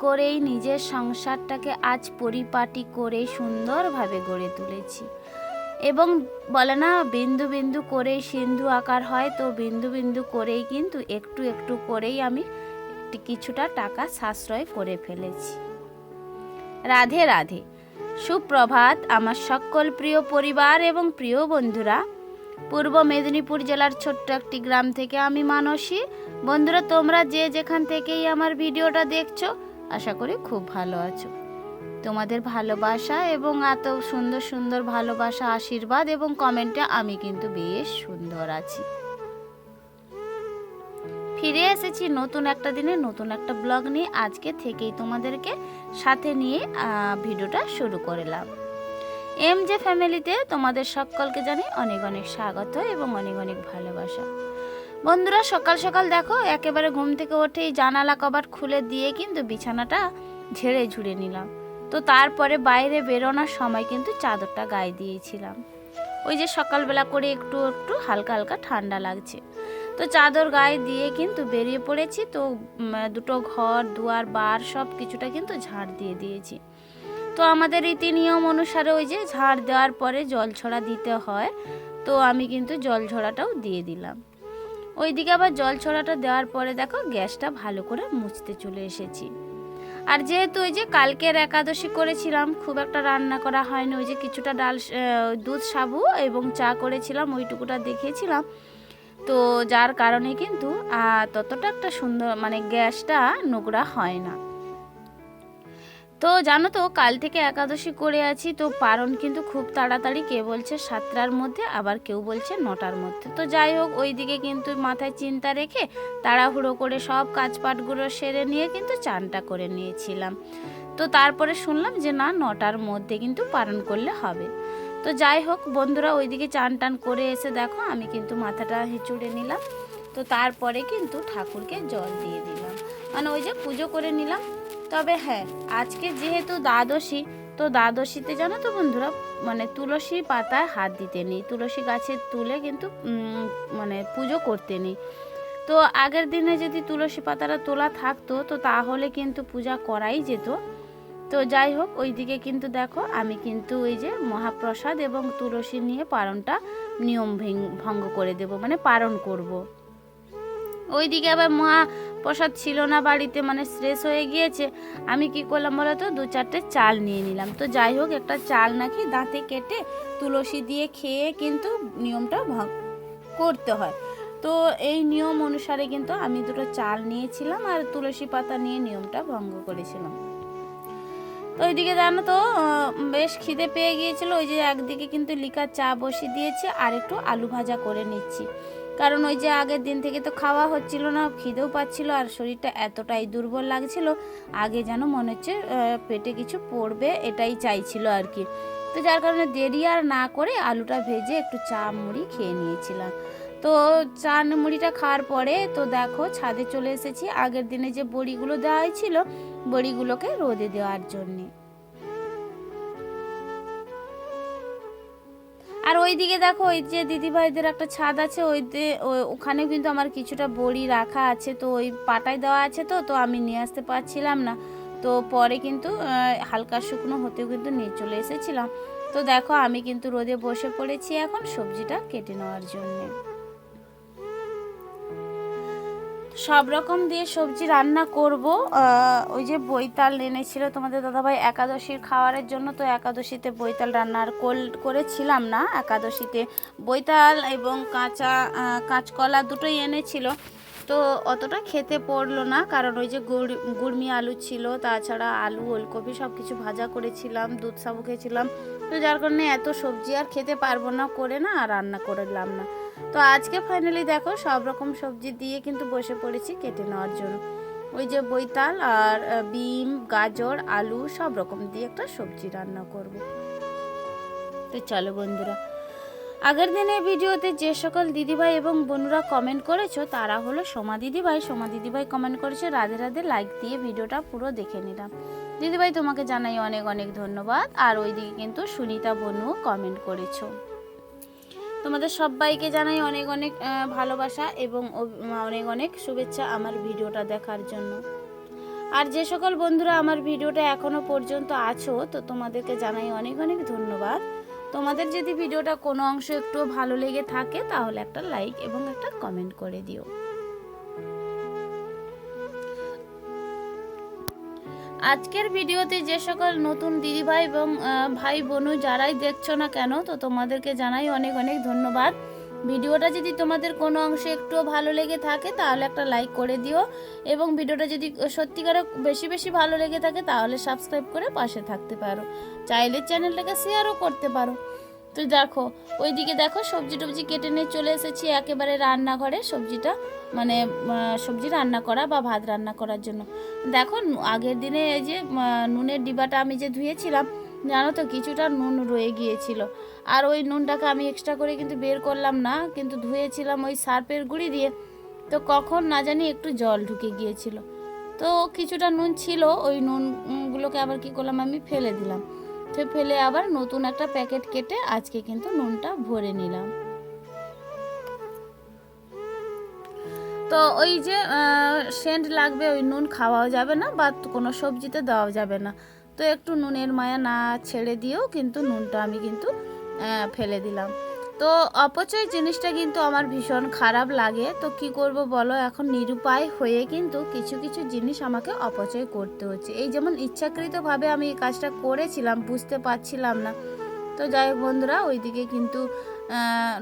করেই নিজের সংসারটাকে আজ পরিপাটি করে সুন্দরভাবে গড়ে তুলেছি। এবং বলে না, বিন্দু বিন্দু করেই সিন্ধু আকার হয়, তো বিন্দু বিন্দু করেই কিন্তু একটু একটু করেই আমি কিছুটা টাকা সাশ্রয় করে ফেলেছি। রাধে রাধে। সুপ্রভাত, আমার সকল প্রিয় পরিবার এবং প্রিয় বন্ধুরা। পূর্ব মেদিনীপুর জেলার ছোট্ট একটি গ্রাম থেকে আমি মানসী। বন্ধুরা, তোমরা যে যেখান থেকেই আমার ভিডিওটা দেখছ আশা করি খুব ভালো আছো। তোমাদের ভালোবাসা এবং এত সুন্দর সুন্দর ভালোবাসা, আশীর্বাদ এবং কমেন্টে আমি কিন্তু বেশ সুন্দর আছি। ফিরে এসেছি নতুন একটা দিনে, নতুন একটা ব্লগ নিয়ে। আজকে থেকেই তোমাদেরকে সাথে নিয়ে ভিডিওটা শুরু করলাম। এম জে ফ্যামিলিতে তোমাদের সকলকে জানি অনেক অনেক স্বাগত এবং অনেক অনেক ভালোবাসা। বন্ধুরা, সকাল সকাল দেখো, একেবারে ঘুম থেকে উঠেই জানালা কবাট খুলে দিয়ে কিন্তু বিছানাটা ঝেড়ে ঝুড়ে নিলাম। তো তারপরে বাইরে বেরোনোর সময় কিন্তু চাদরটা গায়ে দিয়েছিলাম। ওই যে সকালবেলা করে একটু একটু হালকা হালকা ঠান্ডা লাগছে। তো চাদর গায়ে দিয়ে কিন্তু বেরিয়ে পড়েছি, তো দুটো ঘর, দুয়ার, বার সব কিছুটা কিন্তু ঝাড় দিয়ে দিয়েছি। তো আমাদের রীতি নিয়ম অনুসারে ওই যে ঝাড় দেওয়ার পরে জল ছড়া দিতে হয়, তো আমি কিন্তু জল ছড়াটাও দিয়ে দিলাম। ওইদিকে আবার জল ছড়াটা দেওয়ার পরে দেখো গ্যাসটা ভালো করে মুছতে চলে এসেছি। আর যেহেতু ওই যে কালকের একাদশী করেছিলাম, খুব একটা রান্না করা হয়নি। ওই যে কিছুটা ডাল দুধ, সাবু এবং চা করেছিলাম, ওইটুকুটা দেখিয়েছিলাম। তো যার কারণে কিন্তু ততটা একটা সুন্দর মানে গ্যাসটা নোংরা হয় না। তো জানো তো, কাল থেকে একাদশী করে আছি, তো পারণ কিন্তু খুব তাড়াতাড়ি কে বলছে সাতটার মধ্যে, আবার কেউ বলছে নটার মধ্যে। তো যাই হোক, ওইদিকে কিন্তু মাথায় চিন্তা রেখে তাড়াহুড়ো করে সব কাজপাটগুলো সেরে নিয়ে কিন্তু চানটা করে নিয়েছিলাম। তো তারপরে শুনলাম যে না, নটার মধ্যে কিন্তু পালন করলে হবে। তো যাই হোক, বন্ধুরা ওইদিকে চান টান করে এসে দেখো, আমি কিন্তু মাথাটা হিচুড়ে নিলাম। তো তারপরে কিন্তু ঠাকুরকে জল দিয়ে দিলাম। মানে ওই যে পুজো করে নিলাম তবে হ্যাঁ আজকে যেহেতু দ্বাদশী, তো দ্বাদশীতে জানো তো বন্ধুরা মানে তুলসী পাতায় হাত দিতে নেই, তুলসী গাছের তুলে কিন্তু মানে পুজো করতে নেই তো আগের দিনে যদি তুলসী পাতাটা তোলা থাকতো, তো তাহলে কিন্তু পূজা করাই যেত তো যাই হোক, ওইদিকে কিন্তু দেখো, আমি কিন্তু ওই যে মহাপ্রসাদ এবং তুলসী নিয়ে পারণটা নিয়ম ভঙ্গ করে দেব মানে পারণ করব। ওইদিকে আবার মহাপ্রসাদ ছিল না বাড়িতে মানে শেষ হয়ে গিয়েছে। আমি কি করলাম বলো তো দু চারটে চাল নিয়ে নিলাম। তো যাই হোক, একটা চাল নাকি দাঁতে কেটে তুলসী দিয়ে খেয়ে কিন্তু নিয়মটা করতে হয়। তো এই নিয়ম অনুসারে কিন্তু আমি দুটো চাল নিয়েছিলাম আর তুলসী পাতা নিয়ে নিয়মটা ভঙ্গ করেছিলাম। তো ওইদিকে জানো তো বেশ খিদে পেয়ে গিয়েছিল। ওই যে একদিকে কিন্তু লিকার চা বসিয়ে দিয়েছি আর একটু আলু ভাজা করে নিচ্ছি। কারণ ওই যে আগের দিন থেকে তো খাওয়া হচ্ছিল না, খিদেও পাচ্ছিল আর শরীরটা এতটাই দুর্বল লাগছিল, আগে যেন মনে হচ্ছে পেটে কিছু পড়বে এটাই চাইছিল আর কি। তো যার কারণে দেরি আর না করে আলুটা ভেজে একটু চা মুড়ি খেয়ে নিয়েছিলাম। তো চা মুড়িটা খাওয়ার পরে তো দেখো ছাদে চলে এসেছি, আগের দিনে যে বড়িগুলো দেওয়া হয়েছিল, বড়িগুলোকে রোদে দেওয়ার জন্যে। আর ওই দিকে দেখো, ওই যে দিদিভাইদের একটা ছাদ আছে, ওই ওখানে কিন্তু আমার কিছুটা বড়ি রাখা আছে। তো ওই পাটায় দেওয়া আছে তো তো আমি নিয়ে আসতে পারছিলাম না। তো পরে কিন্তু হালকা শুকনো হতেও কিন্তু নিয়ে চলে এসেছিলাম। তো দেখো, আমি কিন্তু রোদে বসে পড়েছি এখন সবজিটা কেটে নেওয়ার জন্যে। সব রকম দিয়ে সবজি রান্না করব। ওই যে বৈতাল এনেছিল তোমাদের দাদাভাই একাদশীর খাওয়ারের জন্য, তো একাদশীতে বৈতাল রান্না আর কল- করেছিলাম না। একাদশীতে বৈতাল এবং কাঁচা কাঁচকলা দুটোই এনেছিল। তো অতটা খেতে পড়ল না, কারণ ওই যে গুড়, গুড়মি আলু ছিল, তাছাড়া আলু, ওলকপি সব কিছু ভাজা করেছিলাম, দুধ সাবু খেয়েছিলাম। তো যার কারণে এত সবজি আর খেতে পারব না, করে না, আর রান্না করলাম না। তো আজকে ফাইনালি দেখো সব রকম সবজি দিয়ে কিন্তু বসে পড়েছি কেটে নেওয়ার জন্য। ওই যে বৈতাল আর বিম, গাজর, আলু সব রকম দিয়ে একটা সবজি রান্না করব। তো চলো বন্ধুরা, আগের দিনের ভিডিওতে যে সকল দিদিভাই এবং বোনরা কমেন্ট করেছ, তারা হলো সোমা দিদিভাই। সোমা দিদিভাই কমেন্ট করেছে, রাধে রাধে লাইক দিয়ে ভিডিওটা পুরো দেখে নিলাম। দিদিভাই তোমাকে জানাই অনেক অনেক ধন্যবাদ। আর ওইদিকে কিন্তু সুনিতা বনুও কমেন্ট করেছ। তোমাদের সবাইকে জানাই অনেক অনেক ভালোবাসা এবং অনেক অনেক শুভেচ্ছা আমার ভিডিওটা দেখার জন্য। আর যে সকল বন্ধুরা আমার ভিডিওটা এখনও পর্যন্ত আছো, তো তোমাদেরকে জানাই অনেক অনেক ধন্যবাদ। তোমাদের যদি ভিডিওটা কোনো অংশ একটু ভালো লেগে থাকে, তাহলে একটা লাইক এবং একটা কমেন্ট করে দিও। আজকের ভিডিওতে যে সকল নতুন দিদিভাই এবং ভাই বোনু যারাই দেখছ না কেন, তো তোমাদেরকে জানাই অনেক অনেক ধন্যবাদ। ভিডিওটা যদি তোমাদের কোনো অংশে একটুও ভালো লেগে থাকে, তাহলে একটা লাইক করে দিও। এবং ভিডিওটা যদি সত্যিকারও বেশি বেশি ভালো লেগে থাকে, তাহলে সাবস্ক্রাইব করে পাশে থাকতে পারো। চাইলে চ্যানেলটাকে শেয়ারও করতে পারো। তো দেখো, ওইদিকে দেখো সবজি টবজি কেটে নিয়ে চলে এসেছি একেবারে রান্নাঘরে সবজিটা মানে সবজি রান্না করা বা ভাত রান্না করার জন্য। দেখো আগের দিনে এই যে নুনের ডিবাটা আমি যে ধুয়েছিলাম, জানো তো কিছুটা নুন রয়ে গিয়েছিল। আর ওই নুনটাকে আমি এক্সট্রা করে কিন্তু বের করলাম না, কিন্তু ধুয়েছিলাম ওই সার্পের গুঁড়ি দিয়ে, তো কখন না জানি একটু জল ঢুকে গিয়েছিল। তো কিছুটা নুন ছিল, ওই নুনগুলোকে আবার কি করলাম আমি, ফেলে দিলাম। ফেলে আবার নতুন একটা প্যাকেট কেটে আজকে কিন্তু নুনটা ভরে নিলাম। তো ওই যে সেন্ট লাগবে, ওই নুন খাওয়াও যাবে না, বা কোনো সবজিতে দেওয়াও যাবে না। তো একটু নুনের মায়া না ছেড়ে দিয়েও কিন্তু নুনটা আমি কিন্তু ফেলে দিলাম। তো অপচয় জিনিসটা কিন্তু আমার ভীষণ খারাপ লাগে। তো কি করব বলো? এখন নিরুপায় হয়ে কিন্তু কিছু কিছু জিনিস আমাকে অপচয় করতে হচ্ছে। এই যেমন ইচ্ছাকৃতভাবে আমি এই কাজটা করেছিলাম, বুঝতে পারছিলাম না। তো যাই বন্ধুরা, ওইদিকে কিন্তু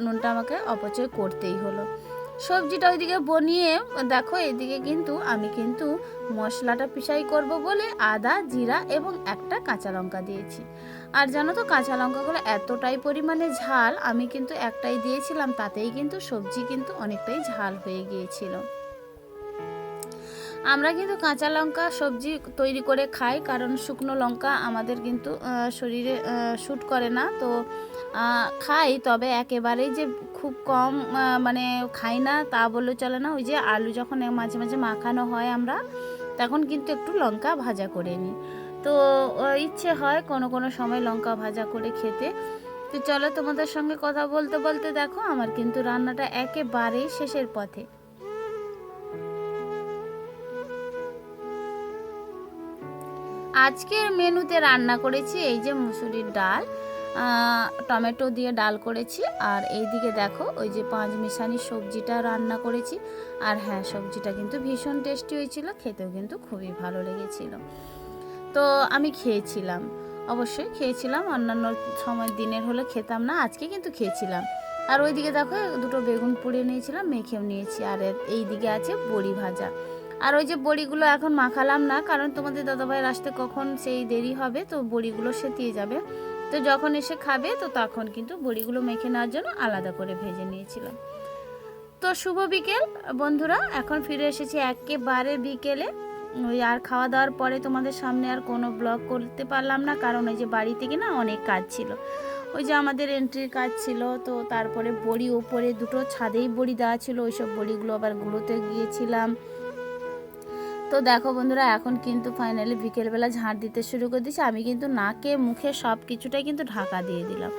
নুনটা আমাকে অপচয় করতেই হলো। সবজিটা ওইদিকে বনিয়ে, দেখো এদিকে কিন্তু আমি কিন্তু মশলাটা পিসাই করব বলে আদা, জিরা এবং একটা কাঁচা লঙ্কা দিয়েছি। আর জানো তো কাঁচা লঙ্কাগুলো এতটাই পরিমাণে ঝাল, আমি কিন্তু একটাই দিয়েছিলাম, তাতেই কিন্তু সবজি কিন্তু অনেকটাই ঝাল হয়ে গিয়েছিল। আমরা কিন্তু কাঁচা লঙ্কা সবজি তৈরি করে খাই, কারণ শুকনো লঙ্কা আমাদের কিন্তু শরীরে শ্যুট করে না। তো খাই, তবে একেবারেই যে খুব কম মানে খাই না, তা বললে চলে না। ওই যে আলু যখন মাঝে মাঝে মাখানো হয় আমরা, তখন কিন্তু একটু লঙ্কা ভাজা করে নিই। তো ইচ্ছে হয় কোনো কোনো সময় লঙ্কা ভাজা করে খেতে। তো চলো তোমাদের সঙ্গে কথা বলতে বলতে দেখো, আমার কিন্তু রান্নাটা একেবারেই শেষের পথে। আজকের মেনুতে রান্না করেছি এই যে মুসুরির ডাল। টমেটো দিয়ে ডাল করেছি। আর এইদিকে দেখো, ওই যে পাঁচ মিশানি সবজিটা রান্না করেছি। আর হ্যাঁ সবজিটা কিন্তু ভীষণ টেস্টি হয়েছিল, খেতেও কিন্তু খুবই ভালো লেগেছিল। তো আমি খেয়েছিলাম, অবশ্যই খেয়েছিলাম। অন্যান্য সময় দিনের হলে খেতাম না, আজকে কিন্তু খেয়েছিলাম। আর ওইদিকে দেখো, দুটো বেগুন পুড়িয়ে নিয়েছিলাম, মেখেও নিয়েছি। আর এই দিকে আছে বড়ি ভাজা। আর ওই যে বড়িগুলো এখন মাখালাম না, কারণ তোমাদের দাদাভাইয়ের আসতে কখন সেই দেরি হবে, তো বড়িগুলো সেতিয়ে যাবে। তো যখন এসে খাবে, তো তখন কিন্তু বড়িগুলো মেখে নেওয়ার জন্য আলাদা করে ভেজে নিয়েছিলাম। তো শুভ বিকেল, বন্ধুরা, এখন ফিরে এসেছি একেবারে বিকেলে। ওই আর খাওয়া দাওয়ার পরে তোমাদের সামনে আর কোনো ব্লগ করতে পারলাম না, কারণ ওই যে বাড়ি থেকে না অনেক কাজ ছিল। ওই যে আমাদের এন্ট্রির কাজ ছিল, তো তারপরে বড়ি ওপরে দুটো ছাদেই বড়ি দেওয়া ছিল, ওইসব বড়িগুলো আবার গুঁড়োতে গিয়েছিলাম। তো দেখো বন্ধুরা, এখন কিন্তু ফাইনালি বিকেলবেলা ঝাঁট দিতে শুরু করে দিয়েছি। আমি কিন্তু নাকে, মুখে সব কিছুটাই কিন্তু ঢাকা দিয়ে দিলাম।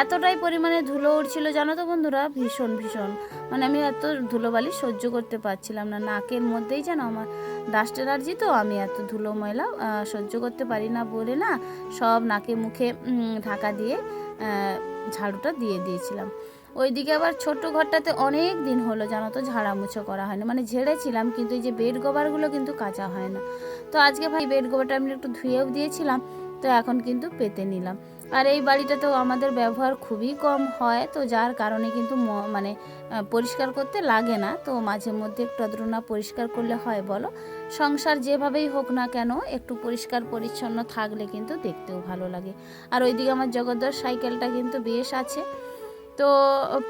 এতটাই পরিমাণে ধুলো উঠছিল জানো তো বন্ধুরা? ভীষণ ভীষণ। মানে আমি এত ধুলোবালি সহ্য করতে পারছিলাম না। নাকের মধ্যেই যেন আমার ডাস্ট অ্যালার্জি তো আমি এত ধুলো ময়লা সহ্য করতে পারি না বলে না সব নাকে, মুখে ঢাকা দিয়ে ঝাড়ুটা দিয়ে দিয়েছিলাম। ওইদিকে আবার ছোট্ট ঘরটাতে অনেক দিন হলো জানো তো ঝাড়ামুছো করা হয় না মানে ঝেড়েছিলাম, কিন্তু এই যে বেড গোবরগুলো কিন্তু কাঁচা হয় না। তো আজকে ভাই বেড গোবরটা আমি একটু ধুয়েও দিয়েছিলাম, তো এখন কিন্তু পেতে নিলাম। আর এই বাড়িটাতেও আমাদের ব্যবহার খুবই কম হয়, তো যার কারণে কিন্তু মানে পরিষ্কার করতে লাগে না। তো মাঝে মধ্যে একটু আদ্র না পরিষ্কার করলে হয় বলো। সংসার যেভাবেই হোক না কেন, একটু পরিষ্কার পরিচ্ছন্ন থাকলে কিন্তু দেখতেও ভালো লাগে। আর ওইদিকে আমার জগদ্দর সাইকেলটা কিন্তু বেশ আছে। তো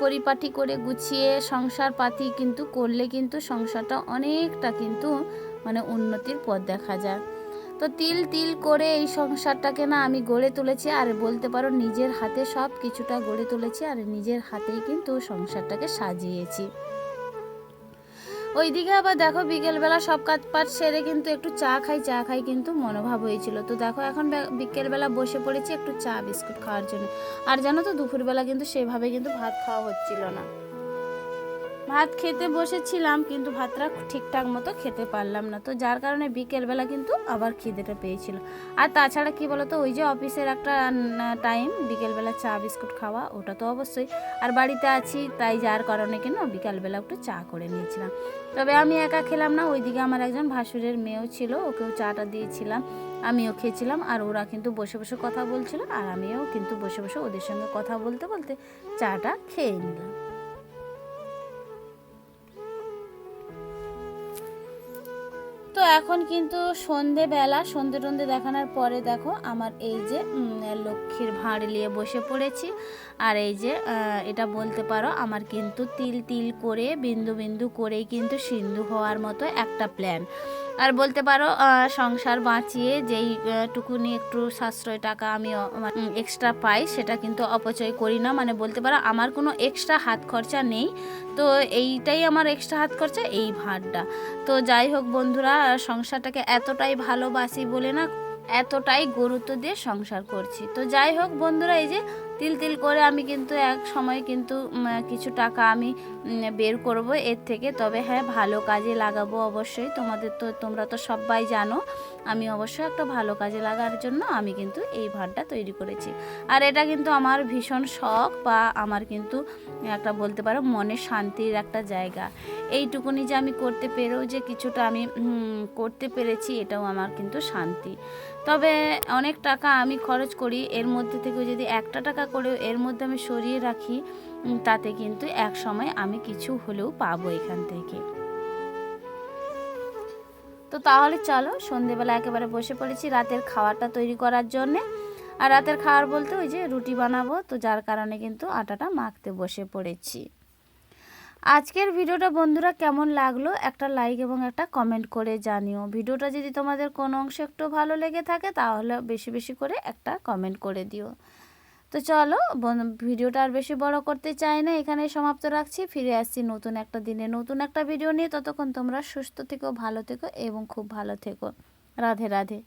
পরিপাটি করে গুছিয়ে সংসার পাতি কিন্তু করলে কিন্তু সংসারটা অনেকটা কিন্তু মানে উন্নতির পথ দেখা যায়। তো তিল তিল করে এই সংসারটাকে না আমি গড়ে তুলেছি আর বলতে পারো নিজের হাতে সব কিছুটা গড়ে তুলেছি আর নিজের হাতেই কিন্তু সংসারটাকে সাজিয়েছি। ওইদিকে আবার দেখো বিকেলবেলা সব কাজ পাট সেরে কিন্তু একটু চা খাই চা খাই কিন্তু মনোভাব হয়েছিল। তো দেখো এখন বিকেলবেলা বসে পড়েছি একটু চা, বিস্কুট খাওয়ার জন্য। আর জানো তো দুপুরবেলা কিন্তু সেভাবে কিন্তু ভাত খাওয়া হচ্ছিল না। ভাত খেতে বসেছিলাম, কিন্তু ভাতটা ঠিকঠাক মতো খেতে পারলাম না। তো যার কারণে বিকেলবেলা কিন্তু আবার খিদেটা পেয়েছিল। আর তাছাড়া কি বলতো, ওই যে অফিসের একটা টাইম বিকেলবেলা চা, বিস্কুট খাওয়া, ওটা তো অবশ্যই। আর বাড়িতে আছি, তাই যার কারণে কেন বিকালবেলা একটু চা করে নিয়েছিলাম। তবে আমি একা খেলাম না, ওইদিকে আমার একজন ভাসুরের মেয়েও ছিল, ওকেও চাটা দিয়েছিলাম। আমিও খেয়েছিলাম, আর ওরা কিন্তু বসে বসে কথা বলছিল, আর আমিও কিন্তু বসে বসে ওদের সঙ্গে কথা বলতে বলতে চাটা খেয়ে নিলাম। এখন কিন্তু সন্ধেবেলা, সন্ধে টন্ধে দেখানোর পরে দেখো আমার এই যে লক্ষ্মীর ভাঁড় নিয়ে বসে পড়েছি। আর এই যে এটা বলতে পারো আমার কিন্তু তিল তিল করে, বিন্দু বিন্দু করেই কিন্তু সিন্ধু হওয়ার মতো একটা প্ল্যান আর বলতে পারো সংসার বাঁচিয়ে যেই টুকুনি একটু সাশ্রয় টাকা আমি এক্সট্রা পাই, সেটা কিন্তু অপচয় করি না। মানে বলতে পারো, আমার কোনো এক্সট্রা হাত খরচা নেই। তো এইটাই আমার এক্সট্রা হাত খরচা, এই ভাঁড়টা তো যাই হোক বন্ধুরা, সংসারটাকে এতটাই ভালোবাসি বলে না, এতটাই গুরুত্ব দিয়ে সংসার করছি। তো যাই হোক বন্ধুরা, এই যে তিল তিল করে আমি কিন্তু এক সময় কিন্তু কিছু টাকা আমি বের করব এর থেকে। তবে হ্যাঁ ভালো কাজে লাগাবো অবশ্যই। তোমাদের তো, তোমরা তো সবাই জানো। আমি অবশ্যই একটা ভালো কাজে লাগার জন্য আমি কিন্তু এই ভাড়টা তৈরি করেছি। আর এটা কিন্তু আমার ভীষণ শখ বা আমার কিন্তু একটা বলতে পারো মনে শান্তির একটা জায়গা। এইটুকুনি যে আমি করতে পেরেও যে কিছুটা আমি করতে পেরেছি এটাও আমার কিন্তু শান্তি। তবে অনেক টাকা আমি খরচ করি, এর মধ্যে থেকে যদি একটা টাকা করেও এর মধ্যে আমি সরিয়ে রাখি তাতে কিন্তু এক সময় আমি কিছু হলেও পাবো এখান থেকে। তো তাহলে চলো, সন্ধেবেলা একেবারে বসে পড়েছি রাতের খাওয়াটা তৈরি করার জন্যে। আর রাতের খাবার বলতে ওই যে রুটি বানাবো, তো যার কারণে কিন্তু আটাটা মাখতে বসে পড়েছি। আজকের ভিডিওটা বন্ধুরা কেমন লাগল একটা লাইক এবং একটা কমেন্ট করে জানিও। ভিডিওটা যদি তোমাদের কোনো অংশ একটু ভালো লেগে থাকে তাহলে বেশি বেশি করে একটা কমেন্ট করে দিও। তো চলো ভিডিওটা আর বেশি বড় করতে চাই না এখানে সমাপ্ত রাখছি। ফিরে আসছি নতুন একটা দিনে, নতুন একটা ভিডিও নিয়ে। ততক্ষণ তোমরা সুস্থ থেকো, ভালো থেকো এবং খুব ভালো থেকো। রাধে রাধে।